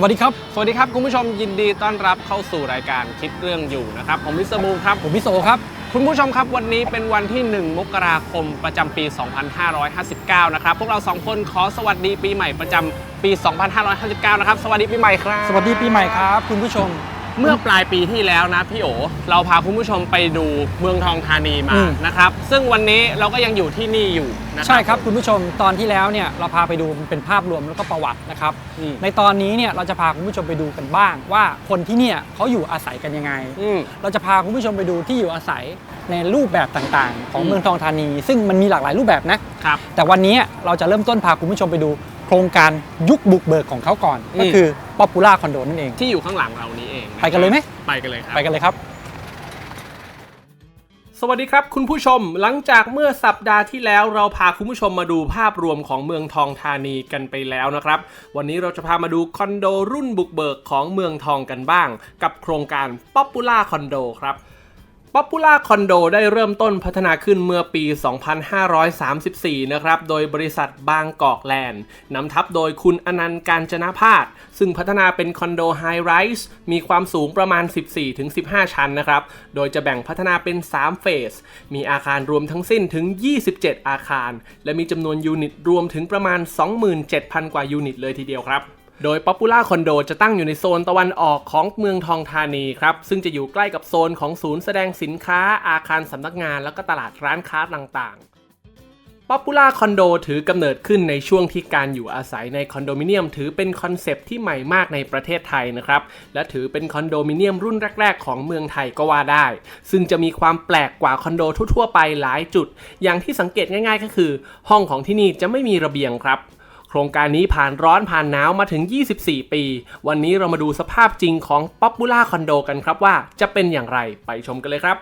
สวัสดีครับ สวัสดีครับ คุณผู้ชมยินดีต้อนรับเข้าสู่รายการคิดเรื่องอยู่นะครับ ผมมิสเตอร์บูมครับ ผมพี่โซครับ คุณผู้ชมครับวันนี้เป็นวันที่ 1 มกราคมประจำปี 2559 นะครับ พวกเราสองคนขอสวัสดีปีใหม่ประจำปี 2559 นะครับ สวัสดีปีใหม่ครับ สวัสดีปีใหม่ครับ คุณผู้ชม เมื่อปลายปีที่แล้วนะพี่โอเราพาคุณผู้ชมไปดูเมืองทองธานีมาอืม นะครับ ซึ่งวันนี้เราก็ยังอยู่ที่นี่อยู่นะใช่ครับ คุณผู้ชมตอนที่แล้วเนี่ยเราพาไปดูเป็นภาพรวมแล้วก็ประวัตินะครับ อืมในตอนนี้เนี่ยเราจะพาคุณผู้ชมไปดูกันบ้าง ว่าคนที่เนี่ยเขาอยู่อาศัยกันยังไง อืม เราจะพาคุณผู้ชมไปดูที่อยู่อาศัยในรูปแบบต่างๆ ของอืม เมืองทองธานี ซึ่งมันมีหลากหลายรูปแบบนะ ครับ แต่วันนี้เราจะเริ่มต้นพาคุณผู้ชมไปดูโครงการยุคบุกเบิกของเขาก่อนอืมก็คือป๊อปปูล่าคอนโดนั่นเอง ที่อยู่ข้างหลังเรานี้เองะไปกันเลยไหมไปกันเลยครับ ไปกันเลยครับ สวัสดีครับคุณผู้ชมหลังจากเมื่อสัปดาห์ที่แล้วเราพาคุณผู้ชมมาดูภาพรวมของเมืองทองธานีกันไปแล้วนะครับ วันนี้เราจะพามาดูคอนโดรุ่นบุกเบิกของเมืองทองกันบ้าง กับโครงการ Popular Condo ครับ Popular Condo ได้เริ่มต้นพัฒนาขึ้นเมื่อปี 2534 นะครับ โดยบริษัทบางกอกแลนด์นำทัพโดยคุณอนันต์การจนาพาสซึ่งพัฒนาเป็นคอนโดไฮไรส์มีความสูงประมาณ 14-15 ชั้นนะครับ โดยจะแบ่งพัฒนาเป็น 3 เฟส มีอาคารรวมทั้งสิ้นถึง 27 อาคาร และมีจำนวนยูนิตรวมถึงประมาณ 27,000 กว่ายูนิตเลยทีเดียวครับ โดย Popular Condo จะตั้งอยู่ในโซนตะวันออกของเมืองทองธานีครับ ซึ่งจะอยู่ใกล้กับโซนของศูนย์แสดงสินค้าอาคารสำนักงานแล้วก็ตลาดร้านค้าต่างๆ Popular Condo ถือกำเนิดขึ้นในช่วงที่การอยู่อาศัยในคอนโดมิเนียม ถือเป็นคอนเซปที่ใหม่มากในประเทศไทยนะครับ และถือเป็นคอนโดมิเนียมรุ่นแรก ๆ ของเมืองไทยก็ว่าได้ ซึ่งจะมีความแปลกกว่าคอนโดทั่วๆไปหลายจุด อย่างที่สังเกตง่าย ๆ ก็คือ ห้องของที่นี่จะไม่มีระเบียงครับ โครงการนี้ผ่านร้อนผ่านหนาวมาถึง 24 ปี วันนี้เรามาดูสภาพจริงของ Popular Condo กันครับว่าจะเป็นอย่างไรไปชมกันเลยครับ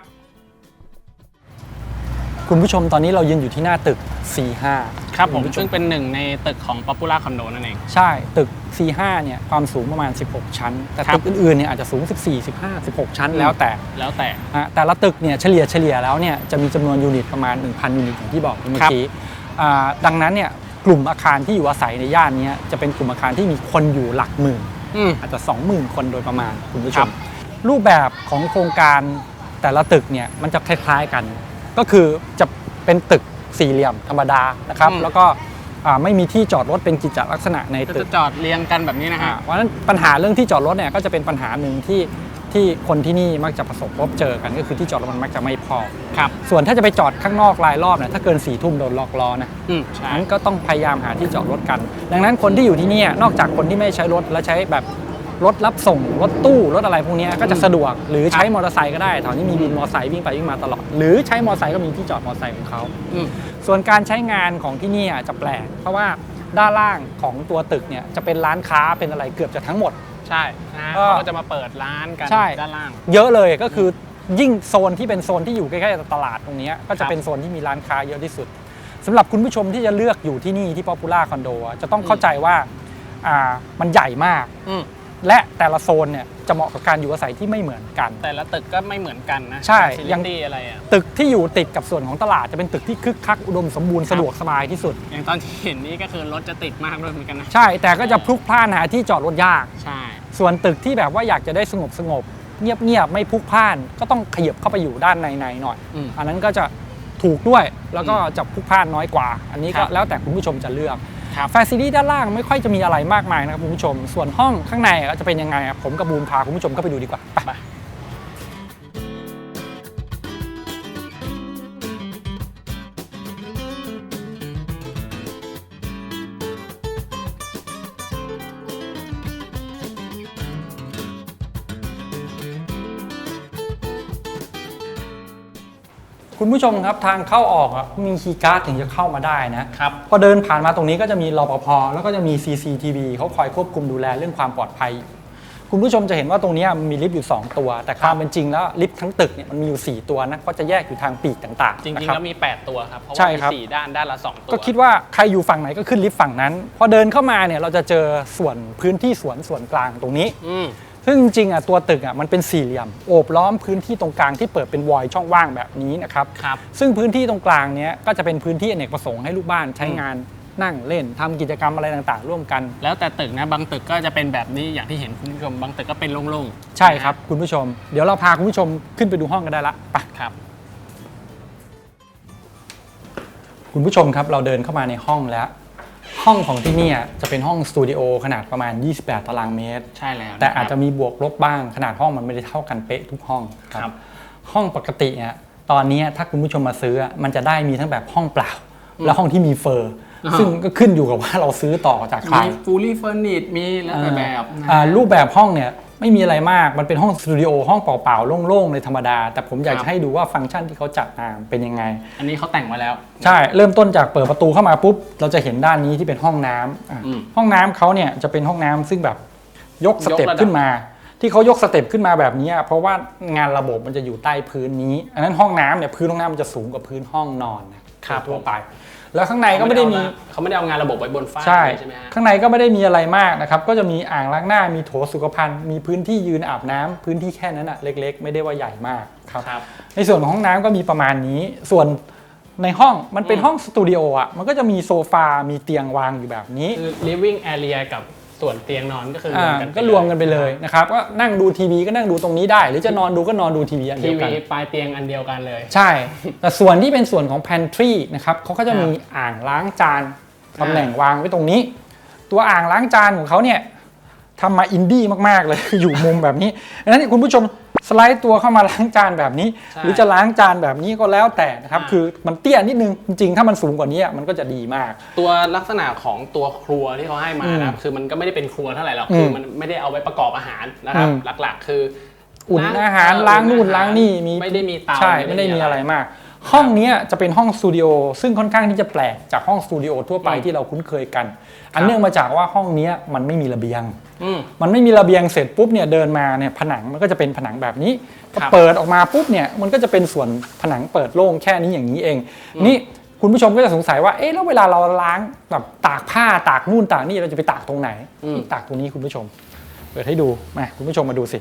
คุณผู้ชมตอนนี้เรายืนอยู่ที่หน้าตึก C5 ครับผมณผู้ชซึ่งเป็นหนึ่งในตึกของ Popular Condo นั่นเอง ใช่ตึก C5 เนี่ยความสูงประมาณ 16 ชั้น แต่ครับตึกอื่นๆเนี่ยอาจจะสูง 14 15 16 ชั้นอืมแล้วแต่แล้วแต่อะแต่ละตึกเนี่ยเฉลี่ยเฉลี่ยแล้วเนี่ยจะมีจำนวนยูนิตประมาณ 1,000 ยูนิตอย่างที่บอกเมื่อกี้อ่าดังนั้นเนี่ย กลุ่มอาคารที่อยู่อาศัยในย่านเนี้ยจะเป็นกลุ่มอาคารที่มีคนอยู่หลักหมื่นอืมอาจจะ20,000 คนโดยประมาณคุณผู้ชครัมบรูปแบบของโครงการแต่ละตึกเนี่ยมันจะคล้ายๆกัน ก็คือจะเป็นตึกสี่เหลี่ยมธรรมดานะครับ แล้วก็อ่าไม่มีที่จอดรถเป็นกิจลักษณะในก็ตึจะกจอดเรียงกันแบบนี้นะอ่าฮะเพราะฉะนั้นปัญหาเรื่องที่จอดรถเนี่ยก็จะเป็นปัญหาหนึ่งที่ ที่คนที่นี่มักจะประสบพบเจอกันก็คือที่จอดรถมันมักจะไม่พอ ครับส่วนถ้าจะไปจอดข้างนอกรายรอบเนี่ยถ้าเกินสี่ทุ่มโดนล็อกล้อนะอืมใช่นั้นก็ต้องพยายามหาที่จอดรถกัน ดังนั้นคนที่อยู่ที่เนี่ยนอกจากคนที่ไม่ใช้รถแล้วใช้แบบรถรับส่งรถตู้รถอะไรพวกเนี้ยก็จะสะดวก หรือใช้มอเตอร์ไซค์ก็ได้แถวนี้มีวินมอเตอร์ไซค์วิ่งไปวิ่งมาตลอด หรือใช้มอเตอร์ไซค์ก็มีที่จอดมอเตอร์ไซค์ของเขาอืมส่วนการใช้งานของที่นี่อะจะแปลกเพราะว่าด้านล่างของตัวตึกเนี่ยจะเป็นร้านค้าเป็นอะไรเกือบจะทั้งหมด ใช่นะฮะก็ เขาก็จะมาเปิดร้านกันใช่ด้านล่าง เยอะเลยก็คือยิ่งโซนที่เป็นโซนที่อยู่ใกล้ๆกับตลาดตรงเนี้ยก็ครัจะบเป็นโซนที่มีร้านค้าเยอะที่สุดสำหรับคุณผู้ชมที่จะเลือกอยู่ที่นี่ที่ Popular Condo อะจะต้องเข้าใจว่าอ่ามันใหญ่มาก อืม และแต่ละโซนเนี่ยจะเหมาะกับการอยู่อาศัยที่ไม่เหมือนกัน แต่ละตึกก็ไม่เหมือนกันนะใช่ซิยัลิงตี้อะไรอะตึกที่อยู่ติดกับส่วนของตลาดจะเป็นตึกที่คึกคักอุดมสมบูรณ์ครับสะดวกสบายที่สุด อย่างตอนที่เห็นนี่ก็คือรถจะติดมากด้วยเหมือนกันนะใช่แต่ก็จะพลุกพล่านหาที่จอดรถยาก ใช่ ส่วนตึกที่แบบว่าอยากจะได้สงบสงบเงียบเงียบๆไม่พลุกพล่าน ก็ต้องขยับเข้าไปอยู่ด้านในในๆหน่อยอืมอันนั้นก็จะถูกด้วยแล้วก็จะพลุกพล่านน้อยกว่า อันนี้ครัก็บแล้วแต่คุณผู้ชมจะเลือก ครับฟซิลี่ด้านล่างไม่ค่อยจะมีอะไรมากมายนะครับคุณผู้ชม ส่วนห้องข้างในก็จะเป็นยังไงครับผมกับบูมพาคุณผู้ชมเข้าไปดูดีกว่าไป คุณผู้ชมครับทางเข้าออกอะมีคีย์การ์ดถึงจะเข้ามาได้นะครับ พอเดินผ่านมาตรงนี้ก็จะมีรปภแล้วก็จะมี CCTV เขาคอยควบคุมดูแลเรื่องความปลอดภัยอยู่ คุณผู้ชมจะเห็นว่าตรงเนี้ยมีลิฟต์อยู่ 2 ตัว แต่ความเป็นจริงแล้วลิฟต์ทั้งตึกเนี่ยมันมีอยู่ 4 ตัวนะก็จะแยกอยู่ทางปีกต่างๆจริงนะๆคบแล้วมี 8 ตัวครับ เพราะใช่ว่ามีครับสี่ด้านด้านละ 2 ตัว ก็คิดว่าใครอยู่ฝั่งไหนก็ขึ้นลิฟต์ฝั่งนั้น พอเดินเข้ามาเนี่ยเราจะเจอส่วนพื้นที่สวนส่วนกลางตรงนี้อืมซึ่งจริงๆอะตัวตึกอะมันเป็นสี่เหลี่ยม โอบล้อมพื้นที่ตรงกลางที่เปิดเป็นวอยช่องว่างแบบนี้นะครับครับซึ่งพื้นที่ตรงกลางเนี้ยก็จะเป็นพื้นที่อเนกประสงค์ให้ลูกบ้านใช้งาน นั่งเล่นทำกิจกรรมอะไรต่างๆ ร่วมกัน แล้วแต่ตึกนะบางตึกก็จะเป็นแบบนี้อย่างที่เห็นคุณผู้ชม บางตึกก็เป็นโล่งๆ ใช่ครับคุณผู้ชม เดี๋ยวเราพาคุณผู้ชมขึ้นไปดูห้องกันได้ละไปครับ คุณผู้ชมครับเราเดินเข้ามาในห้องแล้ว ห้องของที่เนี่ยจะเป็นห้องสตูดิโอขนาดประมาณ 28 ตารางเมตร ใช่แล้ว แต่อาจจะมีบวกลบบ้างขนาดห้องมันไม่ได้เท่ากันเป๊ะทุกห้องครับ ห้องปกติเนี่ยตอนนี้ถ้าคุณผู้ชมมาซื้ออะมันจะได้มีทั้งแบบห้องเปล่า และห้องที่มีเฟอร์ ซึ่งก็ขึ้นอยู่กับว่าเราซื้อต่อจากใครมีฟูลี่เฟอร์นิชมีแล้วแต่แบบนะอ่ารูปแบบห้องเนี่ยไม่มีอะไรมาก มันเป็นห้องสตูดิโอห้องเปล่าๆ โล่งๆ เลยธรรมดา แต่ผมอยากครับจะให้ดูว่าฟังก์ชันที่เขาจัดมาเป็นยังไง อันนี้เขาแต่งมาแล้ว ใช่ เริ่มต้นจากเปิดประตูเข้ามาปุ๊บ เราจะเห็นด้านนี้ที่เป็นห้องน้ำอะอืมห้องน้ำเขาเนี่ยจะเป็นห้องน้ำซึ่งแบบยกสเต็ปยกระดับขึ้นมา ที่เขายกสเต็ปขึ้นมาแบบนี้ เพราะว่างานระบบมันจะอยู่ใต้พื้นนี้ อันนั้นห้องน้ำเนี่ยพื้นห้องน้ำมันจะสูงกว่าพื้นห้องนอนนะครับทั่วไป แล้วข้างในก็ไม่ได้มีเขาไม่ได้เอางานระบบไว้บนฟ้าใช่ใช่ไหมฮะข้างในก็ไม่ได้มีอะไรมากนะครับ ก็จะมีอ่างล้างหน้ามีโถสุขภัณฑ์มีพื้นที่ยืนอาบน้ำพื้นที่แค่นั้นอะเล็ก ๆ ไม่ได้ว่าใหญ่มากครับครับในส่วนของห้องน้ำก็มีประมาณนี้ ส่วนในห้องมันเป็นอืมห้องสตูดิโออะมันก็จะมีโซฟา มีเตียงวางอยู่แบบนี้คือ living area กับ ส่วนเตียงนอนก็คือรวอ่ามกันก็รวมกันไปเลยนะครับก็นั่งดูทีวีก็นั่งดูตรงนี้ได้ หรือจะนอนดูก็นอนดูทีวีอันทีเดียวกัวีนปลายเตียงอันเดียวกันเลย ใช่ แต่ส่วนที่เป็นส่วนของ pantry นะครับเขาก็จะมีอ่างล้างจานตำแหน่งวางไว้ตรงนี้ ตัวอ่างล้างจานของเขาเนี่ยทำมาอินดี้มากๆเลยอยู่มุมแบบนี้ดังนั้นคุณผู้ชม สไลด์ตัวเข้ามาล้างจานแบบนี้ใช่หรือจะล้างจานแบบนี้ก็แล้วแต่นะครับอ่าคือมันเตี้ยนิดนึง จริงๆ ถ้ามันสูงกว่านี้อะมันก็จะดีมาก ตัวลักษณะของตัวครัวที่เขาให้มาอืมนะครับคือมันก็ไม่ได้เป็นครัวเท่าไหร่หรอกอืมคือมันไม่ได้เอาไว้ประกอบอาหารนะครับอืมหลักๆ คืออุ่นล้งอาหารเล้างนู่นอุ่อหรล้างนี่มีไม่ได้มีเตาใช่ไม่ได้มีอะไรมาก ห้องเนี้ยจะเป็นห้องสตูดิโอซึ่งค่อนข้างที่จะแปลกจากห้องสตูดิโอทั่วไปที่เราคุ้นเคยกัน อันเนื่องมาจากว่าห้องเนี้ยมันไม่มีระเบียงอื มมันไม่มีระเบียงเสร็จปุ๊บเนี่ยเดินมาเนี่ยผนังมันก็จะเป็นผนังแบบนี้พอครับเปิดออกมาปุ๊บเนี่ยมันก็จะเป็นส่วนผนังเปิดโล่งแค่นี้อย่างนี้เอง นี่คุณผู้ชมก็จะสงสัยว่าเอ๊ะแล้วเวลาเราล้างแบบตากผ้าตากนู่นตากนี่เราจะไปตากตรงไหนอืมตากตรงนี้คุณผู้ชม เปิดให้ดูมาคุณผู้ชมมาดูสิ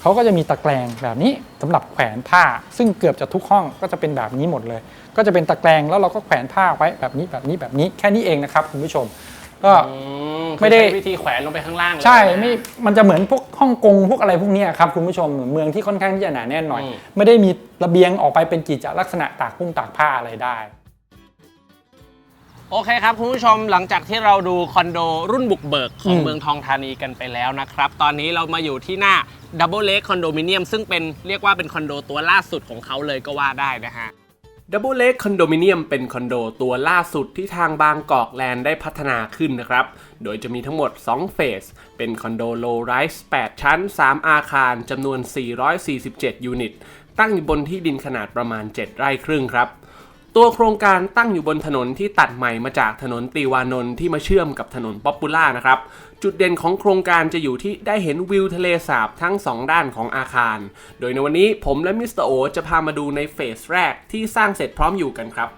เขาก็จะมีตะแกรงแบบนี้สำหรับแขวนผ้า ซึ่งเกือบจะทุกห้องก็จะเป็นแบบนี้หมดเลย ก็จะเป็นตะแกรงแล้วเราก็แขวนผ้าไว้แบบนี้แบบนี้แบบนี้แค่นี้เองนะครับคุณผู้ชม ก็ อืมไม่ได้คือใช้วิธีแขวนลงไปข้างล่างเลยใช่นะ ไม่มันจะเหมือนพวกฮ่องกงพวกอะไรพวกเนี้ยครับคุณผู้ชมเหมือนเมืองที่ค่อนข้างที่จะหนาแน่นหน่อย อืม ไม่ได้มีระเบียงออกไปเป็นกิจลักษณะตากพุ่งตากผ้าอะไรได้ โอเคครับคุณผู้ชมหลังจากที่เราดูคอนโดรุ่นบุกเบิกของอืม เมืองทองธานีกันไปแล้วนะครับ ตอนนี้เรามาอยู่ที่หน้า Double Lake Condominium ซึ่งเป็นเรียกว่าเป็นคอนโดตัวล่าสุดของเขาเลยก็ว่าได้นะฮะ Double Lake Condominium เป็นคอนโดตัวล่าสุดที่ทางบางกอกแลนด์ได้พัฒนาขึ้นนะครับ โดยจะมีทั้งหมด 2 เฟส เป็นคอนโด low rise 8ชั้น 3 อาคารจำนวน 447 ยูนิต ตั้งอยู่บนที่ดินขนาดประมาณ 7 ไร่ครึ่งครับ ตัวโครงการตั้งอยู่บนถนนที่ตัดใหม่มาจากถนนตีวานนท์ที่มาเชื่อมกับถนนป๊อปปูล่านะครับ จุดเด่นของโครงการจะอยู่ที่ได้เห็นวิวทะเลสาบทั้ง 2 ด้านของอาคาร โดยในวันนี้ผมและมิสเตอร์โอจะพามาดูในเฟสแรกที่สร้างเสร็จพร้อมอยู่กันครับ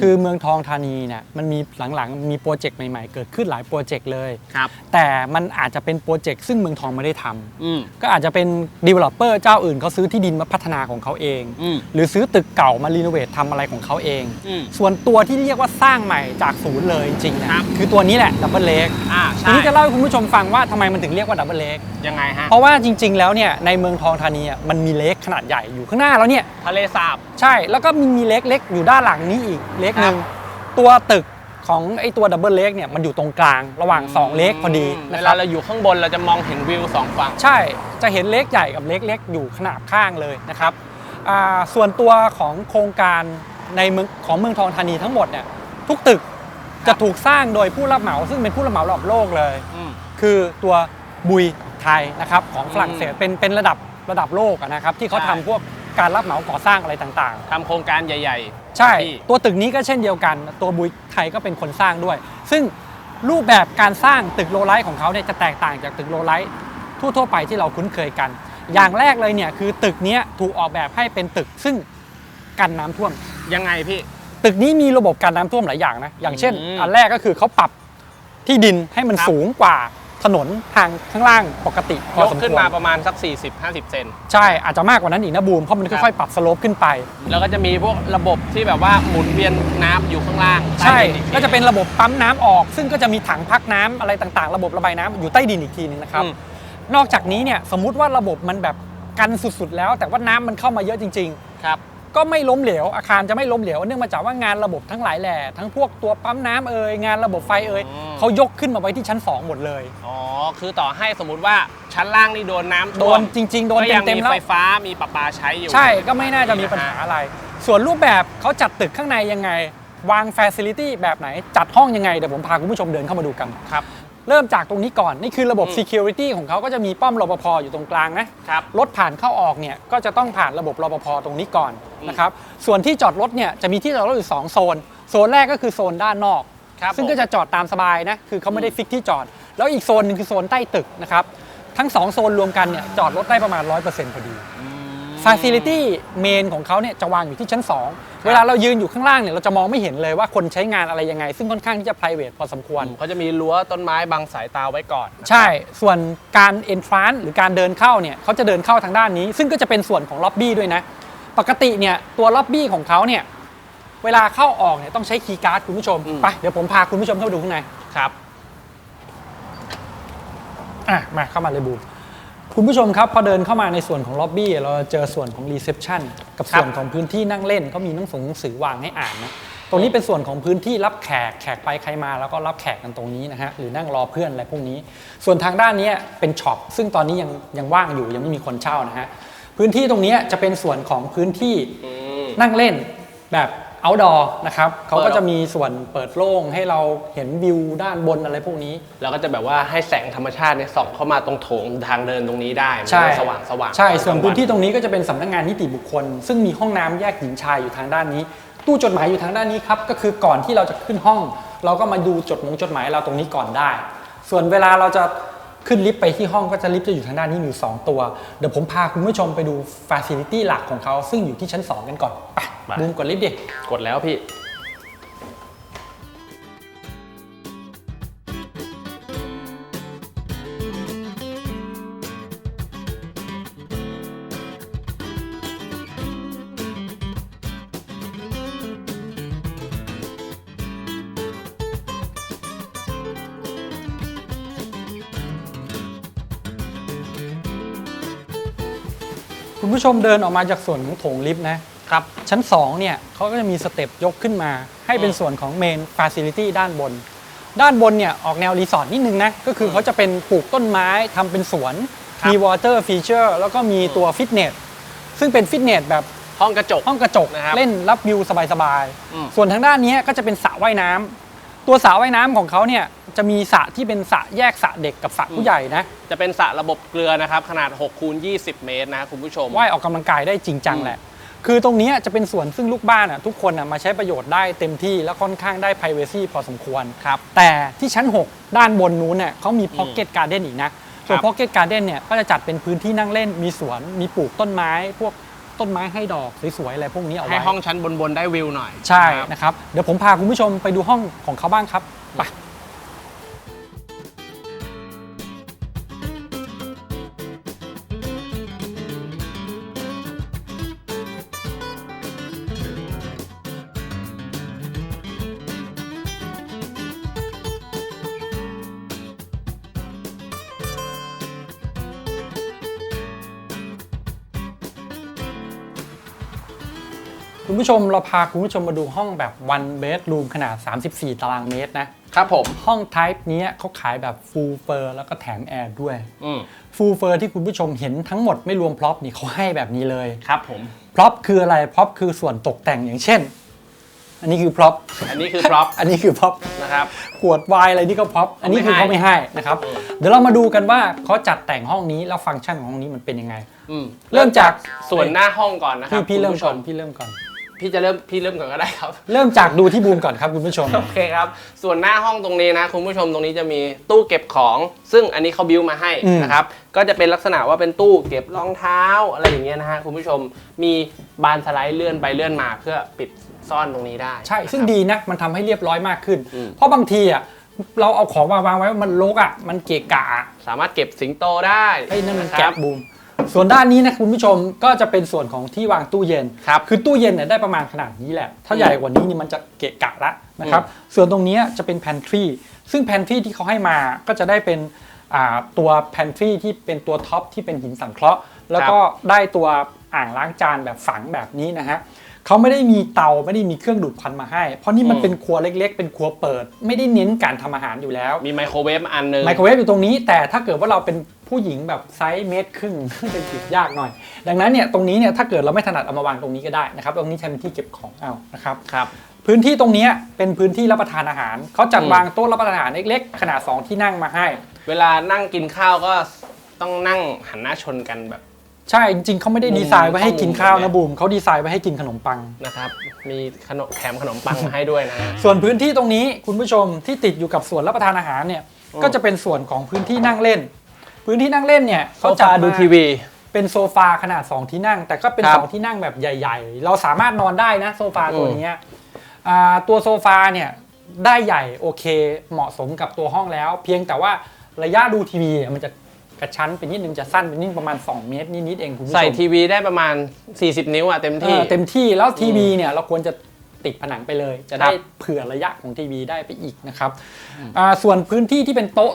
คือเมืองทองธานีเนี่ยมันมีหลังๆมีโปรเจกต์ใหม่ๆ เกิดขึ้นหลายโปรเจกต์เลยครับแต่มันอาจจะเป็นโปรเจกต์ซึ่งเมืองทองไม่ได้ทำอืมก็อาจจะเป็น developer เจ้าอื่นเขาซื้อที่ดินมาพัฒนาของเขาเองอืมหรือซื้อตึกเก่ามารีโนเวททำอะไรของเขาเองอืมส่วนตัวที่เรียกว่าสร้างใหม่จากศูนย์เลยจริงๆนะครับคือตัวนี้แหละดับเบิลเล็กอ่าทีใช่นี้จะเล่าให้คุณผู้ชมฟังว่าทำไมมันถึงเรียกว่าดับเบิลเล็กยังไงฮะเพราะว่าจริง ๆ แล้วเนี่ยในเมืองทองธานีอะมันมีเล็กขนาดใหญ่อยู่ข้างหน้าแล้วเนี่ยทะเลสาบใช่แล้วก็มีมีเล็กเล็กอยู่ด้านหลังนี้อีกเล็กหนึ่งตัวตึกของไอ้ตัวดับเบิลเล็กเนี่ยมันอยู่ตรงกลางระหว่าง 2 เล็กพอดีเวนะคลารับเราอยู่ข้างบนเราจะมองเห็นวิวสองฝั่ง ใช่จะเห็นเล็กใหญ่กับเล็กเล็กอยู่ขนาบข้างเลยนะครับอ่าส่วนตัวของโครงการในเมืองของเมืองทองธานีทั้งหมดเนี่ยทุกตึกจะถูกสร้างโดยผู้รับเหมา ซึ่งเป็นผู้รับเหมาระดับโลกเลยอืมคือตัวบุยไทยนะครับของฝรั่งเศสอืมเป็นเป็นระดับระดับโลกอะนะครับที่เขาใช่ทำพวกการรับเหมาก่อสร้างอะไรต่างทำโครงการใหญ่ๆ ใช่ที่ตัวตึกนี้ก็เช่นเดียวกัน ตัวบุยไทยก็เป็นคนสร้างด้วย ซึ่งรูปแบบการสร้างตึกโลไลท์ของเขาเนี่ยจะแตกต่างจากตึกโลไลท์ทั่ว ๆ ไปที่เราคุ้นเคยกัน อย่างแรกเลยเนี่ยคือตึกเนี้ยถูกออกแบบให้เป็นตึกซึ่งกันน้ำท่วมๆยังไงพี่ ตึกนี้มีระบบการน้ำท่วมหลายอย่างนะ อย่างเช่นอืมอันแรกก็คือเขาปรับที่ดินให้มันครับสูงกว่า ถนนทางข้างล่างปกติพยอกสมขึ้นควรมาประมาณสัก 40-50 เซน ใช่อาจจะมากกว่านั้นอีกนะบูมเพราะมันค่อยๆปรับสโลปขึ้นไป แล้วก็จะมีพวกระบบที่แบบว่าหมุนเวียนน้ำอยู่ข้างล่างใช่ใต้ดินอีก็จะเป็นระบบปั๊มน้ำออก ซึ่งก็จะมีถังพักน้ำอะไรต่างๆ ระบบระบายน้ำอยู่ใต้ดินอีกทีนึงนะครับ อืมนอกจากนี้เนี่ยสมมุติว่าระบบมันแบบกันสุดๆแล้ว แต่ว่าน้ำมันเข้ามาเยอะจริง ครับๆ ก็ไม่ล้มเหลวอาคารจะไม่ล้มเหลวเนื่องมาจากว่างานระบบทั้งหลายแหล่ทั้งพวกตัวปั๊มน้ำเอ่ยงานระบบไฟเอ่ยอืม เขายกขึ้นมาไว้ที่ชั้น 2 หมดเลย อ๋อ คือต่อให้สมมุติว่าชั้นล่างนี่โดนน้ำโดท่วมนจริง ๆ โดนก็ยังเต็มมีๆแล้วไฟฟ้ามีประปาใช้อยู่ใช่ก็ไม่น่าจะมีปัญหาอะไร ส่วนรูปแบบเขาจัดตึกข้างในยังไง วางฟ a ซิลิตี้แบบไหนจัดห้องยังไงเดี๋ยวผมพาคุณผู้ชมเดินเข้ามาดูกัน ครับ เริ่มจากตรงนี้ก่อน นี่คือระบบอืม Security ของเขาก็จะมีป้อมรปภอยู่ตรงกลางนะครับรถผ่านเข้าออกเนี่ยก็จะต้องผ่านระบบรปภตรงนี้ก่อนอืมนะครับส่วนที่จอดรถเนี่ยจะมีที่จอดรถอยู่สองโซน โซนแรกก็คือโซนด้านนอกครับซึ่งก็จะจอดตามสบายนะคือเขาไม่ได้ฟิกที่จอด แล้วอีกโซนหนึ่งคือโซนใต้ตึกนะครับทั้งสองโซนรวมกันเนี่ยจอดรถได้ประมาณ 100%พอดี ฟ a ซิลิตี้เมนของเขาเนี่ยจะวางอยู่ที่ชั้น 2 เวลาเรายืนอยู่ข้างล่างเนี่ยเราจะมองไม่เห็นเลยว่าคนใช้งานอะไรยังไง ซึ่งค่อนข้างที่จะ p r i v a t พอสมควร เขาจะมีรั้วต้นไม้บังสายตาไว้ก่อนใช่ส่วนการ entrance หรือการเดินเข้าเนี่ยเขาจะเดินเข้าทางด้านนี้ ซึ่งก็จะเป็นส่วนของล็อบบี้ด้วยนะ ปกติเนี่ยตัวล็อบบี้ของเขาเนี่ยเวลาเข้าออกเนี่ยต้องใช้คีย์การ์ดคุณผู้ชมอืมไปเดี๋ยวผมพาคุณผู้ชมเข้าไปดูข้างในครับอะมาเข้ามาเลยบูม คุณผู้ชมครับ พอเดินเข้ามาในส่วนของล็อบบี้เราเจอส่วนของรีเซพชันกับส่วนของพื้นที่นั่งเล่นเขามีหนังสือหนังสือวางให้อ่านนะตรงนี้เป็นส่วนของพื้นที่รับแขกแขกไปใครมาแล้วก็รับแขกกันตรงนี้นะฮะหรือนั่งรอเพื่อนอะไรพวกนี้ ส่วนทางด้านนี้เป็นช็อปซึ่งตอนนี้ยังยังว่างอยู่ยังไม่มีคนเช่านะฮะพื้นที่ตรงนี้จะเป็นส่วนของพื้นที่นั่งเล่นแบบ outdoor นะครับเขาเปิก็ดออกจะมีส่วนเปิดโล่งให้เราเห็นวิวด้านบนอะไรพวกนี้ แล้วก็จะแบบว่าให้แสงธรรมชาติเนี่ยส่องเข้ามาตรงโถงทางเดินตรงนี้ได้ใช่มันก็สว่างสว่างใช่ส่วนพื้นที่ตรงนี้ก็จะเป็นสำนักงานนิติบุคคล ซึ่งมีห้องน้ำแยกหญิงชายอยู่ทางด้านนี้ ตู้จดหมายอยู่ทางด้านนี้ครับก็คือก่อนที่เราจะขึ้นห้อง เราก็มาดูจดหมงจดหมายเราตรงนี้ก่อนได้ ส่วนเวลาเราจะ ขึ้นลิฟต์ไปที่ห้องก็จะลิฟต์จะอยู่ทางด้านนี้มีอยู่สองตัว เดี๋ยวผมพาคุณผู้ชมไปดูฟ a ซิลิตี้หลักของเขาซึ่งอยู่ที่ชั้น 2 กันก่อนไปบูมกดลิฟต์ดิ กดแล้วพี่ คุณผู้ชมเดินออกมาจากส่วนของโถงลิฟต์นะครับ ชั้น 2 เนี่ยเขาก็จะมีสเต็ปยกขึ้นมา ให้เป็นส่วนของเมนฟ a ซิลิตี้ด้านบน ด้านบนเนี่ยออกแนวรีสอร์ทนิดนึงนะ ก็คือเขาจะเป็นปลูกต้นไม้ทำเป็นสวน ครับ มีวอเตอร์ฟีเจอร์แล้วก็มีตัวฟิตเนส ซึ่งเป็นฟิตเนสแบบ ห้องกระจก ห้องกระจกนะครับเล่นรับวิวสบายอืม ๆ ส่วนทางด้านเนี้ยก็จะเป็นสระว่ายน้ำตัวสระว่ายน้ำของเขาเนี่ย จะมีสระที่เป็นสระแยกสระเด็กกับสระผู้ใหญ่นะจะเป็นสระระบบเกลือนะครับ ขนาด6คูณ20 เมตรนะคุณผู้ชมว่ายออกกำลังกายได้จริงจังแหละ คือตรงเนี้ยจะเป็นส่วนซึ่งลูกบ้านอะทุกคนอะมาใช้ประโยชน์ได้เต็มที่และค่อนข้างได้ p r i เวซีพอสมควรครับแต่ที่ชั้น 6 ด้านบนนู้นเนี่ยเขามีพ็อกเก็ตการ์เด้นอีกนะส่วนครับพ็อกเก็ตการ์เด้นเนี่ยก็จะจัดเป็นพื้นที่นั่งเล่นมีสวนมีปลูกต้นไม้พวกต้นไม้ให้ดอกสวยๆอะไรพวกนี้เอาให้ไว้ห้องชั้นบนๆได้วิวหน่อยใช่ครับนะครับเดี๋ยวผมพาคุณผู้ชมไปดูห้องของเขาบ้างครับไป ผู้ชมเราพาคุณผู้ชมมาดูห้องแบบ one bedroom ขนาด 34 ตารางเมตรนะครับผมห้อง type เนี้ยเขาขายแบบ full fur แล้วก็แถมแอร์ด้วยอืม full fur ที่คุณผู้ชมเห็นทั้งหมดไม่รวมพร็อพนี่เขาให้แบบนี้เลยครับผมพร็อพคืออะไรพร็อพคือส่วนตกแต่งอย่างเช่น อันนี้คือพร็อพอันนี้คือพร็อพอันนี้คือพร็อพนะครับขวดไวน์อะไรนี่ก็พร็อพอันนี้คือเขาไม่ให้นะครับเดี๋ยวเรามาดูกันว่าเขาจัดแต่งห้องนี้แล้วฟังก์ชันของห้องนี้มันเป็นยังไงอืมเริ่มจากส่วนหน้าห้องก่อนนะครัพี่บพี่เริ่มคุณผู้ชก่อนพี่เริ่มก่อน พี่จะเริ่มพี่เริ่มก่อนก็ได้ครับ เริ่มจากดูที่บูมก่อนครับคุณผู้ชม โอเคครับ ส่วนหน้าห้องตรงนี้นะ คุณผู้ชมตรงนี้จะมีตู้เก็บของ ซึ่งอันนี้เขาบิวมาให้อืม นะครับ ก็จะเป็นลักษณะว่าเป็นตู้เก็บรองเท้าอะไรอย่างเงี้ยนะฮะคุณผู้ชมมีบานสไลด์เลื่อนไปเลื่อนมาเพื่อปิดซ่อนตรงนี้ได้ใช่ ซึ่งนะครับ ดีนะ มันทำให้เรียบร้อยมากขึ้น อืม เพราะบางทีอะเราเอาของมาวางไว้มันรกอะ มันเกะกะอะสามารถเก็บสิงโตได้ไอ้นั่นมันครัแก๊บบบูม ส่วนด้านนี้นะคุณผู้ชมก็จะเป็นส่วนของที่วางตู้เย็นครับคือตู้เย็นเนี่ยได้ประมาณขนาดนี้แหละ ถ้าใหญ่กว่านี้นี่มันจะเกะกะละนะครับส่วนตรงเนี้ยจะเป็น pantry ซึ่ง pantry ที่เขาให้มาก็จะได้เป็นอ่าตัว pantry ที่เป็นตัวท็อปที่เป็นหินสังเคราะห์ แล้วก็ได้ตัวอ่างล้างจานแบบฝังแบบนี้นะฮะ เขาไม่ได้มีเตาไม่ได้มีเครื่องดูดควันมาให้ เพราะนี่มันอืมเป็นครัวเล็ก ๆ เป็นครัวเปิด ไม่ได้เน้นการทำอาหารอยู่แล้ว มีไมโครเวฟอันหนึง ไมโครเวฟอยู่ตรงนี้แต่ถ้าเกิดว่าเราเป็นผู้หญิงแบบไซส์เมตรครึ่งเป็นจิบยากหน่อย ดังนั้นเนี่ยตรงนี้เนี่ยถ้าเกิดเราไม่ถนัดเอามาวางตรงนี้ก็ได้นะครับตรงนี้ใช้เป็นที่เก็บของเอานะครับ ครับ พื้นที่ตรงเนี้ยเป็นพื้นที่รับประทานอาหารเขาจัดอืม วางโต๊ะรับประทานอาหารเล็กๆ ขนาด 2 ที่นั่งมาให้ เวลานั่งกินข้าวก็ต้องนั่งหันหน้าชนกันแบบ ใช่จริงๆเขาไม่ได้มุมดีไซน์ไว้ให้กินข้าวเข้ามุนะมบูมเขาดีไซน์ไว้ให้กินขนมปัง นะครับ มีขนมแถมขนมปังมาให้ด้วยนะฮะ ส่วนพื้นที่ตรงนี้คุณผู้ชมที่ติดอยู่กับส่วนรับประทานอาหารเนี่ยอืม ก็จะเป็นส่วนของพื้นที่นั่งเล่น พื้นที่นั่งเล่นเนี่ยโซเขาจัดฟาดูมาทีวี เป็นโซฟาขนาด 2 ที่นั่ง แต่ก็เป็น ครับ2 ที่นั่งแบบใหญ่ ๆ เราสามารถนอนได้นะโซฟาตัวอืมเนี้ยอ่าตัวโซฟาเนี่ยได้ใหญ่โอเคเหมาะสมกับตัวห้องแล้ว เพียงแต่ว่าระยะดูทีวีเนี่ยมันจะ กระชั้นไปนิดนึงจะสั้นไปนิดประมาณ 2 เมตรนิดๆเองคุณผู้ชมใส่ทีวีได้ประมาณ 40 นิ้วอะเต็มเอที่อเต็มที่แล้วทีวีเนี่ยเราควรจะติดผนังไปเลย จะได้ครับ เผื่อระยะของทีวีได้ไปอีกนะครับอ่าส่วนพื้นที่ที่เป็นโต๊ะ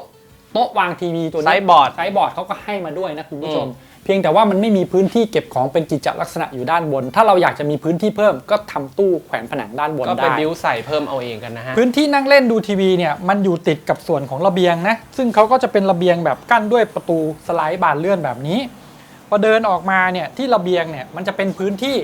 โต๊ะวางทีวีตัวนี้ไซส์บอร์ด ไซส์บอร์ดเขาก็ให้มาด้วยนะคุณผู้ชมเพียงแต่ว่ามันไม่มีพื้นที่เก็บของเป็นกิจลักษณะอยู่ด้านบน ถ้าเราอยากจะมีพื้นที่เพิ่มก็ทำตู้แขวนผนังด้านบนก็ไปได้บิวใส่เพิ่มเอาเองกันนะฮะ พื้นที่นั่งเล่นดูทีวีเนี่ยมันอยู่ติดกับส่วนของระเบียงนะ ซึ่งเขาก็จะเป็นระเบียงแบบกั้นด้วยประตูสไลด์บานเลื่อนแบบนี้ พอเดินออกมาเนี่ยที่ระเบียงเนี่ยมันจะเป็นพื้นที่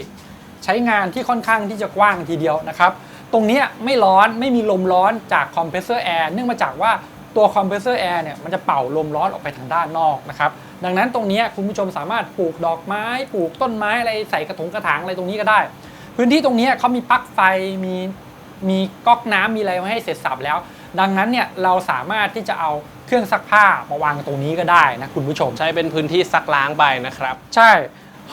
ใช้งานที่ค่อนข้างที่จะกว้างทีเดียวนะครับ ตรงเนี้ยไม่ร้อนไม่มีลมร้อนจากคอมเพรสเซอร์แอร์เนื่องมาจากว่าตัวคอมเพรสเซอร์แอร์เนี่ยมันจะเป่าลมร้อนออกไปทางด้านนอกนะครับ ดังนั้นตรงเนี้ยคุณผู้ชมสามารถปลูกดอกไม้ ปลูกต้นไม้อะไรใส่กระถงกระถางอะไรตรงนี้ก็ได้ พื้นที่ตรงเนี้ยเขามีปลั๊กไฟมีมีก๊อกน้ำมีอะไรไว้ให้เสร็จสับแล้ว ดังนั้นเนี่ยเราสามารถที่จะเอาเครื่องซักผ้ามาวางตรงนี้ก็ได้นะคุณผู้ชม ใช้เป็นพื้นที่ซักล้างไปนะครับ ใช่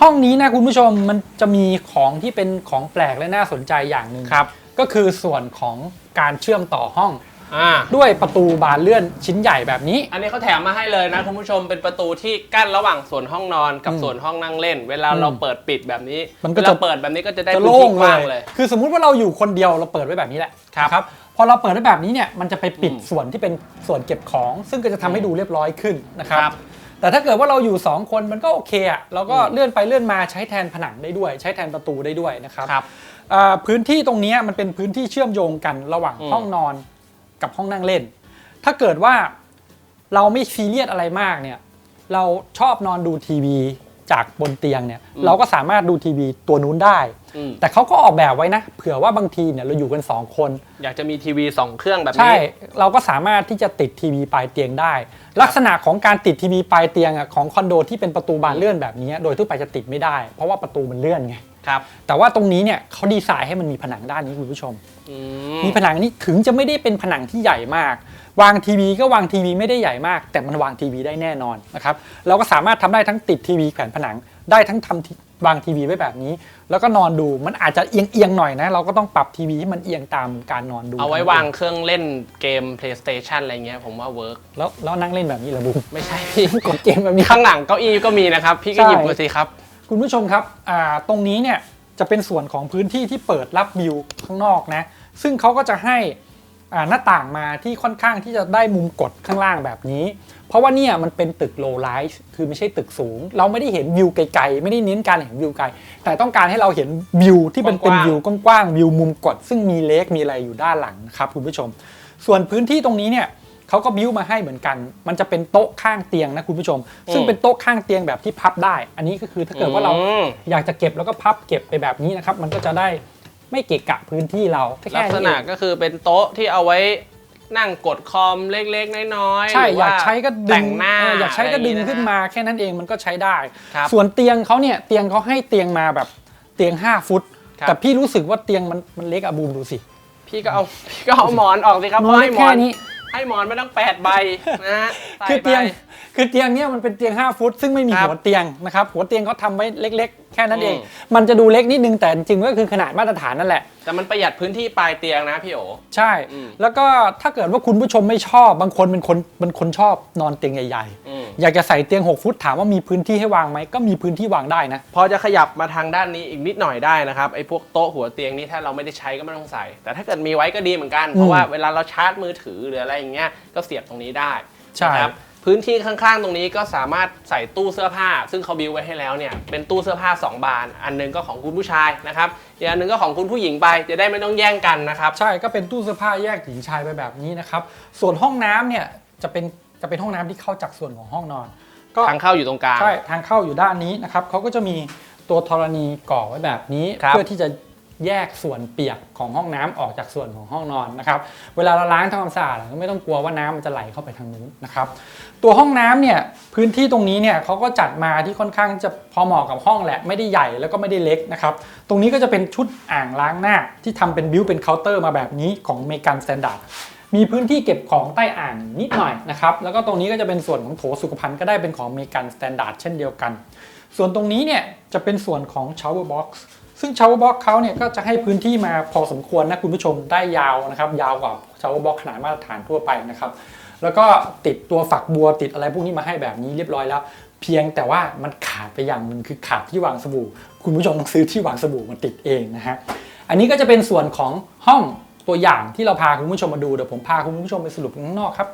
ห้องนี้นะคุณผู้ชมมันจะมีของที่เป็นของแปลกและน่าสนใจอย่างหนึ่งครับก็คือส่วนของการเชื่อมต่อห้อง อ่า ด้วยประตูบานเลื่อนชิ้นใหญ่แบบนี้ อันนี้เขาแถมมาให้เลยนะคุณผู้ชมเป็นประตูที่กั้นระหว่างส่วนห้องนอนกับอืมส่วนห้องนั่งเล่น เวลาอืมเราเปิดปิดแบบนี้มันก็เวจะลาเปิดแบบนี้ก็จะได้จะพื้นโล่ที่งกว้างเลเลย ย คือสมมุติว่าเราอยู่คนเดียวเราเปิดไว้แบบนี้แหละครับนะครับพอเราเปิดไว้แบบนี้เนี่ยมันจะไปปิดอืมส่วนที่เป็นส่วนเก็บของ ซึ่งก็จะทำให้ดูเรียบร้อยขึ้นนะครับ ครับ แต่ถ้าเกิดว่าเราอยู่ 2 คนมันก็โอเคอะเราก็อืมเลื่อนไปเลื่อนมาใช้แทนผนังได้ด้วย ใช้แทนประตูได้ด้วยนะครับ ครับ อ่าพื้นที่ตรงเนี้ยมันเป็นพื้นที่เชื่อมโยงกันระหว่างอืมห้องนอน กับห้องนั่งเล่น ถ้าเกิดว่าเราไม่ซีเรียสอะไรมากเนี่ย เราชอบนอนดูทีวีจากบนเตียงเนี่ย เราก็สามารถดูทีวีตัวนู้นได้ อืมแต่เขาก็ออกแบบไว้นะ เผื่อว่าบางทีเนี่ยเราอยู่กัน 2 คน อยากจะมีทีวีสองเครื่องแบบใช่ นี้ เราก็สามารถที่จะติดทีวีปลายเตียงได้ ลักษณะของการติดทีวีปลายเตียงอะของคอนโดที่เป็นประตูบานเลื่อนแบบนี้ โดยทั่วไปจะติดไม่ได้ เพราะว่าประตูมันเลื่อนไง ครับแต่ว่าตรงนี้เนี่ยเขาดีไซน์ให้มันมีผนังด้านนี้คุณผู้ชม อืมีผนังนี้ถึงจะไม่ได้เป็นผนังที่ใหญ่มาก วางทีวีก็วางทีวีไม่ได้ใหญ่มาก แต่มันวางทีวีได้แน่นอนนะครับเราก็สามารถทำได้ทั้งติดทีวีแขวนผนังได้ทั้งทำทีวางทีวีไว้แบบนี้ แล้วก็นอนดูมันอาจจะเอียงเอียงๆหน่อยนะ เราก็ต้องปรับทีวีให้มันเอียงตามการนอนดูเอาไว้วางเครื่องเล่นเกม PlayStation อะไรเงี้ยผมว่าเวิร์กแล้วแล้วนั่งเล่นแบบนี้เหรอบุ้มไม่ใช่พี่ กดเกมแบบนี้ ข้างหลังเก้าอี้ก็มีนะครับ พี่ก็ใช่หยิบมาสิครับ คุณผู้ชมครับอ่าตรงนี้เนี่ยจะเป็นส่วนของพื้นที่ที่เปิดรับวิวข้างนอกนะ ซึ่งเขาก็จะให้อ่าหน้าต่างมาที่ค่อนข้างที่จะได้มุมกดข้างล่างแบบนี้ เพราะว่าเนี่ยมันเป็นตึก low rise คือไม่ใช่ตึกสูง เราไม่ได้เห็นวิวไกลๆ ไม่ได้เน้นการเห็นวิวไกล แต่ต้องการให้เราเห็นวิวที่เป็นเป็นกว้างๆวิวกว้างๆ วิวมุมกด ซึ่งมีเลคมีอะไรอยู่ด้านหลังนะครับคุณผู้ชม ส่วนพื้นที่ตรงนี้เนี่ย เขาก็บิวมาให้เหมือนกัน มันจะเป็นโต๊ะข้างเตียงนะคุณผู้ชม ซึ่งเป็นโต๊ะข้างเตียงแบบที่พับได้ อันนี้ก็คือถ้าเกิดว่าเราอืมอยากจะเก็บแล้วก็พับเก็บไปแบบนี้นะครับ มันก็จะได้ไม่เกะกะพื้นที่เราแค่ลักษนี้ณะเองก็คือเป็นโต๊ะที่เอาไว้นั่งกดคอมเล็กๆ น้อยๆใช่หรือยากใช้ก็ดึแต่งงหน้าเอออยากใช้ก็ดึงอะไรอย่ขึ้นเยะมาแค่นั้นเองมันก็ใช้ได้ครับส่วนเตียงเขาเนี่ยเตียงเขาให้เตียงมาแบบเตียง 5 ฟุตครับแต่พี่รู้สึกว่าเตียงมันมันเล็กอะบูมดูสิ พี่ก็เอาพี่ก็เอาหมอนออกสิครับเพราะให้หมแค่อนนี้ ให้หมอนมาตั้ง8ใบนะฮะใส่คือเตียงคือเตียงเนี่ยมันเป็นเตียง 5 ฟุต ซึ่งไม่มีครับหัวเตียงนะครับหัวเตียงเขาทำไว้เล็ก ๆ แค่นั้นเอง อืม มันจะดูเล็กนิดนึงแต่จริงๆก็คือขนาดมาตรฐานนั่นแหละ แต่มันประหยัดพื้นที่ปลายเตียงนะพี่โอ ใช่ อืม แล้วก็ถ้าเกิดว่าคุณผู้ชมไม่ชอบ บางคนเป็นคนเป็นคนชอบนอนเตียงใหญ่อืมๆ อยากจะใส่เตียง 6 ฟุตถามว่ามีพื้นที่ให้วางไหมก็มีพื้นที่วางได้นะ พอจะขยับมาทางด้านนี้อีกนิดหน่อยได้นะครับไอ้พวกโต๊ะหัวเตียงนี่ถ้าเราไม่ได้ใช้ก็ไม่ต้องใส่ แต่ถ้าเกิดมีไว้ก็ดีเหมือนกัน เพราะว่าเวลาเราชาร์จมือถือหรืออะไรอย่างเงี้ยก็เสียบตรงนี้ได้ใช่ นะครับ พื้นที่ข้างๆ ตรงนี้ก็สามารถใส่ตู้เสื้อผ้า ซึ่งเขาบิวไว้ให้แล้วเนี่ยเป็นตู้เสื้อผ้า 2 บาน อันหนึงก็ของคุณผู้ชายนะครับอีกอันหนึงก็ของคุณผู้หญิงไปจะได้ไม่ต้องแย่งกันนะครับใช่ก็เป็นตู้เสื้อผ้าแยกหญิงชายไปแบบนี้นะครับส่วนห้องน้ำเนี่ยจะเป็นจะเป็นห้องน้ำที่เข้าจากส่วนของห้องนอน ก็ทางเข้าอยู่ตรงกลางใช่ทางเข้าอยู่ด้านนี้นะครับเขาก็จะมีตัวธรณีก่อไว้แบบนี้ ครับ เพื่อที่จะ แยกส่วนเปียกของห้องน้ำออกจากส่วนของห้องนอนนะครับ เวลาเราล้างทำความสะอาดก็ไม่ต้องกลัวว่าน้ำมันจะไหลเข้าไปทางนู้นนะครับ ตัวห้องน้ำเนี่ยพื้นที่ตรงนี้เนี่ยเขาก็จัดมาที่ค่อนข้างจะพอเหมาะกับห้องแหละไม่ได้ใหญ่แล้วก็ไม่ได้เล็กนะครับ ตรงนี้ก็จะเป็นชุดอ่างล้างหน้าที่ทำเป็นบิวเป็นเคาน์เตอร์มาแบบนี้ของเมกันสแตนดาร์ดมีพื้นที่เก็บของใต้อ่างนิดหน่อยนะครับ แล้วก็ตรงนี้ก็จะเป็นส่วนของโถสุขภัณฑ์ก็ได้เป็นของเมกันสแตนดาร์ดเช่นเดียวกัน ส่วนตรงนี้เนี่ยจะเป็นส่วนของ shower box ซึ่ ซึ่ง shower box เขาเนี่ยก็จะให้พื้นที่มาพอสมควรนะคุณผู้ชมได้ยาวนะครับ ยาวกว่า shower box ขนาดมาตรฐานทั่วไปนะครับแล้วก็ติดตัวฝักบัวติดอะไรพวกนี้มาให้แบบนี้เรียบร้อยแล้ว เพียงแต่ว่ามันขาดไปอย่างหนึ่งคือขาดที่วางสบู่ คุณผู้ชมต้องซื้อที่วางสบู่มาติดเองนะฮะอันนี้ก็จะเป็นส่วนของห้องตัวอย่างที่เราพาคุณผู้ชมมาดูเดี๋ยวผมพาคุณผู้ชมไปสรุปข้างนอกครับ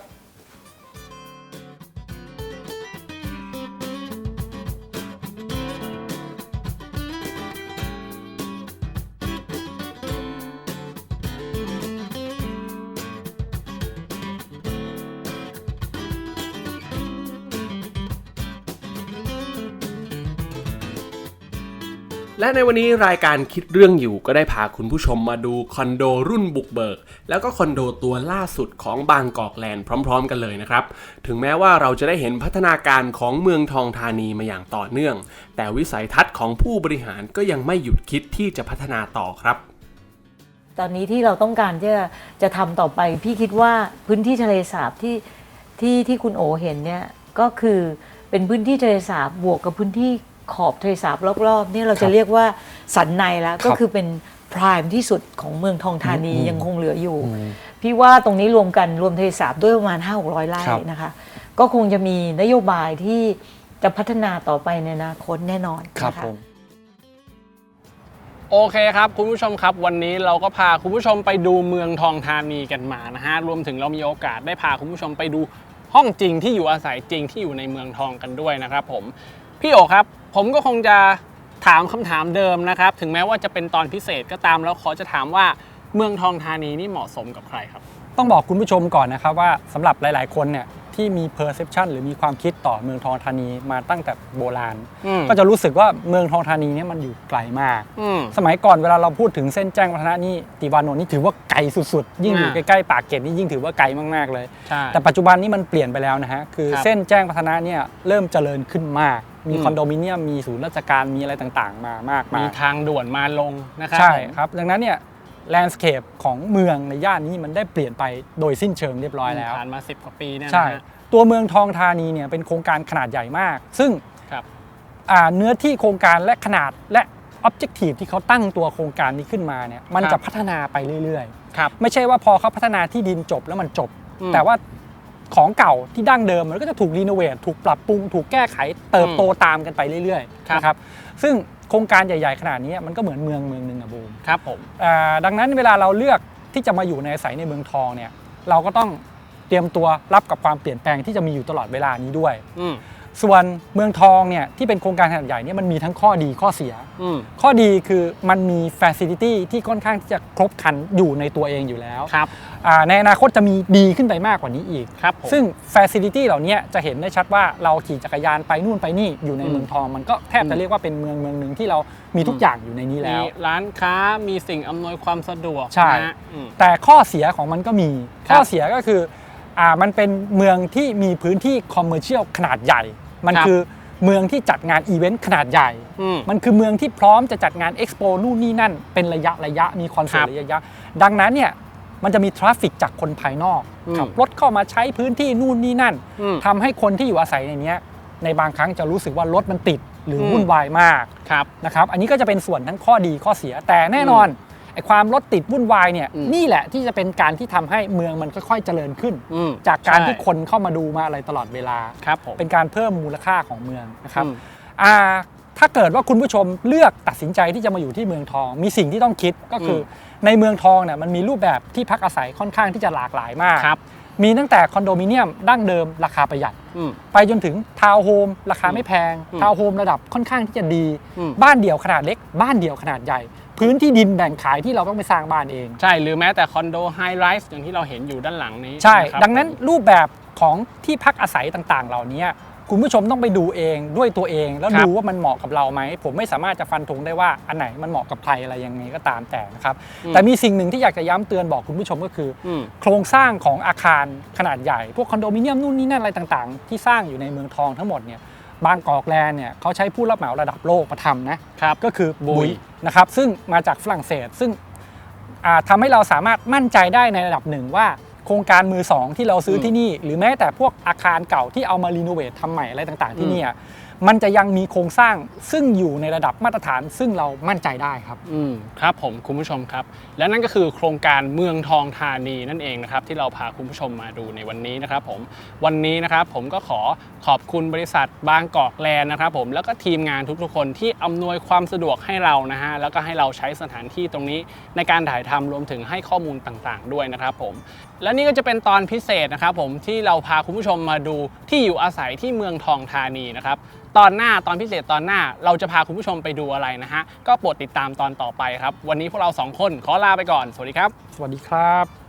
และในวันนี้รายการคิดเรื่องอยู่ก็ได้พาคุณผู้ชมมาดูคอนโดรุ่นบุกเบิก แล้วก็คอนโดตัวล่าสุดของบางกอกแลนด์พร้อม ๆ กันเลยนะครับ ถึงแม้ว่าเราจะได้เห็นพัฒนาการของเมืองทองธานีมาอย่างต่อเนื่อง แต่วิสัยทัศน์ของผู้บริหารก็ยังไม่หยุดคิดที่จะพัฒนาต่อครับตอนนี้ที่เราต้องการจะจะทำต่อไป พี่คิดว่าพื้นที่ทะเลสาบที่ที่ที่คุณโอเห็นเนี่ยก็คือเป็นพื้นที่ทะเลสาบบวกกับพื้นที่ ขอบทะเลสาบรอบๆเนี่ยเราครัจะบเรียกว่าสันในแล้วครับก็คือเป็นพรายที่สุดของเมืองทองธานีอืมยังคงเหลืออยู่อืมพี่ว่าตรงนี้รวมกันรวมทะเลสาบด้วยประมาณ 5 6 0 0ไร่ครับนะคะ ก็คงจะมีนโยบายที่จะพัฒนาต่อไปในอนาคตแน่นอนครับนะคะผมโอเคครับคุณผู้ชมครับวันนี้เราก็พาคุณผู้ชมไปดูเมืองทองธานีกันมานะฮะรวมถึงเรามีโอกาสได้พาคุณผู้ชมไปดูห้องจริงที่อยู่อาศัยจริงที่อยู่ในเมืองทองกันด้วยนะครับผมพี่โอครับ ผมก็คงจะถามคำถามเดิมนะครับ ถึงแม้ว่าจะเป็นตอนพิเศษก็ตามแล้วขอจะถามว่าเมืองทองธานีนี่เหมาะสมกับใครครับ ต้องบอกคุณผู้ชมก่อนนะครับว่าสำหรับหลาย ๆ คนเนี่ยที่มี perception หรือมีความคิดต่อเมืองทองธานีมาตั้งแต่โบราณ อืม ก็จะรู้สึกว่าเมืองทองธานีเนี่ยมันอยู่ไกลมาก อืม สมัยก่อนเวลาเราพูดถึงเส้นแจ้งวัฒนะนี่ติวานนท์นี่ถือว่าไกลสุดๆ ยิ่งอยู่อ่าใกล้ๆปากเกร็ดนี่ยิ่งถือว่าไกลมากๆเลย ใช่ แต่ปัจจุบันนี้มันเปลี่ยนไปแล้วนะฮะคือครับ เส้นแจ้งวัฒนะเนี่ยเริ่มเจริญขึ้นมาก มีอืมคอนโดมิเนียมมีศูนย์ราชการมีอะไรต่างๆ มามากมามียทางด่วนมาลงนะครับใช่ผมครับดังนั้นเนี่ยแลนด์สเคปของเมืองในย่านนี้มันได้เปลี่ยนไปโดยสิ้นเชิงเรียบร้อยแล้วผ่านมา 10กว่าปีเนี่ยนะใช่ฮะตัวเมืองทองธานีเนี่ยเป็นโครงการขนาดใหญ่มาก ซึ่งครับอ่าเนื้อที่โครงการและขนาดและ Objective ที่เขาตั้งตัวโครงการนี้ขึ้นมาเนี่ยมันครับจะพัฒนาไปเรื่อยครับๆไม่ใช่ว่าพอเขาพัฒนาที่ดินจบแล้วมันจบอืมแต่ว่า ของเก่าที่ดั้งเดิมมันก็จะถูกรีโนเวทถูกปรับปรุง ถูกแก้ไขเติบโตตามกันไปเรื่อยครับๆนะครับซึ่งโครงการใหญ่ ๆ ขนาดนี้มันก็เหมือนเมืองเมืองหนึ่งอะบูมครับผมอ่าดังนั้นเวลาเราเลือกที่จะมาอยู่ในอาศัยในเมืองทองเนี่ยเราก็ต้องเตรียมตัวรับกับความเปลี่ยนแปลงที่จะมีอยู่ตลอดเวลานี้ด้วยอืม ส่วนเมืองทองเนี่ยที่เป็นโครงการขนาดใหญ่เนี่ยมันมีทั้งข้อดีข้อเสีย อืมข้อดีคือมันมี Facility ที่ค่อนข้างที่จะครบครันอยู่ในตัวเองอยู่แล้วครับอ่าในอนาคตจะมีดีขึ้นไปมากกว่านี้อีก ครับผม ซึ่ง Facility เหล่านี้จะเห็นได้ชัดว่าเราขี่จักรยานไปนู่นไปนี่อยู่ในอืมเมืองทองมันก็แทบอืจะมเรียกว่าเป็นเมืองเมืองหนึ่งที่เรามีทุกอย่างอยู่ในนี้มีแล้ว ร้านค้ามีสิ่งอำนวยความสะดวกใช่ นะฮะอืม แต่ข้อเสียของมันก็มี ครับ ข้อเสียก็คืออ่ามันเป็นเมืองที่มีพื้นที่คอมเมอร์เชียลขนาดใหญ่ มันครับคือเมืองที่จัดงานอีเวนต์ขนาดใหญ่อืมมันคือเมืองที่พร้อมจะจัดงานเอ็กซ์โปนู่นนี่นั่น เป็นระยะระยะมีคอนเสิร์ครัตบระยะระยะ ดังนั้นเนี่ยมันจะมีทราฟฟิกจากคนภายนอกอืมขับรถเข้ามาใช้พื้นที่นู่นนี่นั่นอืมทำให้คนที่อยู่อาศัยในเนี้ยในบางครั้งจะรู้สึกว่ารถมันติดหรืออมวุ่นวายมากครับนะครับ อันนี้ก็จะเป็นส่วนทั้งข้อดีข้อเสียแต่แน่นอน ไอ้ความรถติดวุ่นวายเนี่ยอืม นี่แหละที่จะเป็นการที่ทำให้เมืองมันค่อยๆเจริญขึ้น อืมจากการใช่ที่คนเข้ามาดูมาอะไรตลอดเวลา ครับผม เป็นการเพิ่มมูลค่าของเมืองนะครับอืม อ่าถ้าเกิดว่าคุณผู้ชมเลือกตัดสินใจที่จะมาอยู่ที่เมืองทอง มีสิ่งที่ต้องคิดก็คืออในเมืองทองเนี่ยมันมีรูปแบบที่พักอาศัยค่อนข้างที่จะหลากหลายมาก ครับมีตั้งแต่คอนโดมิเนียมดั้งเดิมราคาประหยัด อืม ไปจนถึงทาวน์โฮมราคาไม่แพง อืมทาวน์โฮมระดับค่อนข้างที่จะดี อืม บ้านเดี่ยวขนาดเล็ก บ้านเดี่ยวขนาดใหญ่ พื้นที่ดินแบ่งขายที่เราต้องไปสร้างบ้านเอง ใช่ หรือแม้แต่คอนโดไฮไรส์อย่างที่เราเห็นอยู่ด้านหลังนี้ใช่ะครับดังนั้นผมรูปแบบของที่พักอาศัยต่างๆ เหล่านี้คุณผู้ชมต้องไปดูเองด้วยตัวเอง แล้วครับดูว่ามันเหมาะกับเราไหม ผมไม่สามารถจะฟันธงได้ว่าอันไหนมันเหมาะกับใครอะไรยังไงก็ตามแต่นะครับ แต่มีสิ่งหนึ่งที่อยากจะย้ำเตือนบอกคุณผู้ชมก็คือ อืม โครงสร้างของอาคารขนาดใหญ่ พวกคอนโดมิเนียมนู่นนี่นั่นอะไรต่างๆ ที่สร้างอยู่ในเมืองทองทั้งหมดเนี่ยบางกอกแลนด์เนี่ยเขาใช้ผู้รับเหมาระดับโลกมาทำนะครับ ก็คือบุบุยย นะครับซึ่งมาจากฝรั่งเศส ซึ่งอ่าทำให้เราสามารถมั่นใจได้ในระดับหนึ่งว่าโครงการมือสองที่เราซื้อที่นี่ หรือแม้แต่พวกอาคารเก่าที่เอามารีโนเวททำใหม่อะไรต่างๆที่เนี่ย มันจะยังมีโครงสร้างซึ่งอยู่ในระดับมาตรฐาน ซึ่งเรามั่นใจได้ครับ อืมครับผมคุณผู้ชมครับ และนั่นก็คือโครงการเมืองทองธานีนั่นเองนะครับที่เราพาคุณผู้ชมมาดูในวันนี้นะครับผมวันนี้นะครับผมก็ขอขอบคุณบริษัทบางกอกแลนด์นะครับผมแล้วก็ทีมงานทุกๆคนที่อำนวยความสะดวกให้เรานะฮะแล้วก็ให้เราใช้สถานที่ตรงนี้ในการถ่ายทำรวมถึงให้ข้อมูลต่างๆ ด้วยนะครับผมและนี่ก็จะเป็นตอนพิเศษนะครับผมที่เราพาคุณผู้ชมมาดูที่อยู่อาศัยที่เมืองทองธานีนะครับตอนหน้าตอนพิเศษตอนหน้าเราจะพาคุณผู้ชมไปดูอะไรนะฮะก็โปรดติดตามตอนต่อไปครับ วันนี้พวกเราสองคนขอลาไปก่อน สวัสดีครับ สวัสดีครับ